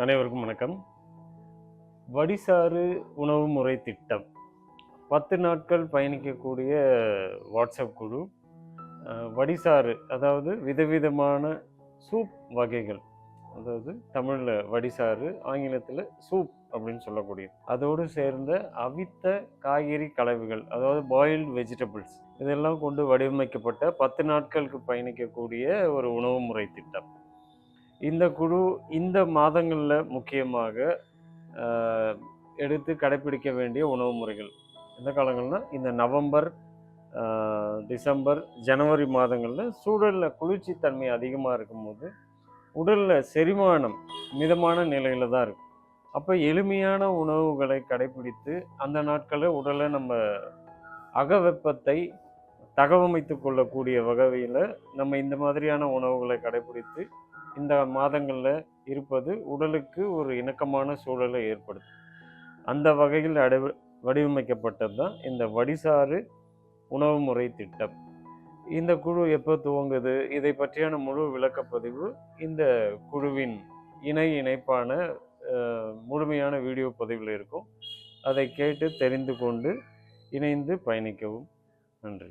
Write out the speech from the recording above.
அனைவருக்கும் வணக்கம். வடிசாறு உணவு முறை திட்டம். பத்து நாட்கள் பயணிக்கக்கூடிய வாட்ஸ்அப் குழு வடிசாறு அதாவது விதவிதமான சூப் வகைகள். அதாவது தமிழில் வடிசாறு ஆங்கிலத்தில் சூப் அப்படின்னு சொல்லக்கூடியது. அதோடு சேர்ந்த அவித்த காய்கறி கலவைகள் அதாவது பாயில்டு வெஜிடபிள்ஸ் இதெல்லாம் கொண்டு வடிவமைக்கப்பட்ட பத்து நாட்களுக்கு பயணிக்கக்கூடிய ஒரு உணவு முறை திட்டம். இந்த குழு இந்த மாதங்களில் முக்கியமாக எடுத்து கடைப்பிடிக்க வேண்டிய உணவு முறைகள். எந்த காலங்கள்னா இந்த நவம்பர் டிசம்பர் ஜனவரி மாதங்களில் சூழலில் குளிர்ச்சி தன்மை அதிகமாக இருக்கும்போது உடலில் செரிமானம் மிதமான நிலையில் தான் இருக்கும். அப்போ எளிமையான உணவுகளை கடைப்பிடித்து அந்த நாட்களில் உடலை நம்ம அகவெப்பத்தை தகவமைத்து கொள்ளக்கூடிய வகையில் நம்ம இந்த மாதிரியான உணவுகளை கடைப்பிடித்து இந்த மாதங்களில் இருப்பது உடலுக்கு ஒரு இணக்கமான சூழலை ஏற்படுத்தும். அந்த வகையில் அடை வடிவமைக்கப்பட்டது தான் இந்த வடிசாறு உணவு முறை திட்டம். இந்த குழு எப்போ துவங்குது இதை பற்றியான முழு விளக்கப்பதிவு இந்த குழுவின் இணை இணைப்பான முழுமையான வீடியோ பதிவில் இருக்கும். அதை கேட்டு தெரிந்து கொண்டு இணைந்து பயணிக்கவும். நன்றி.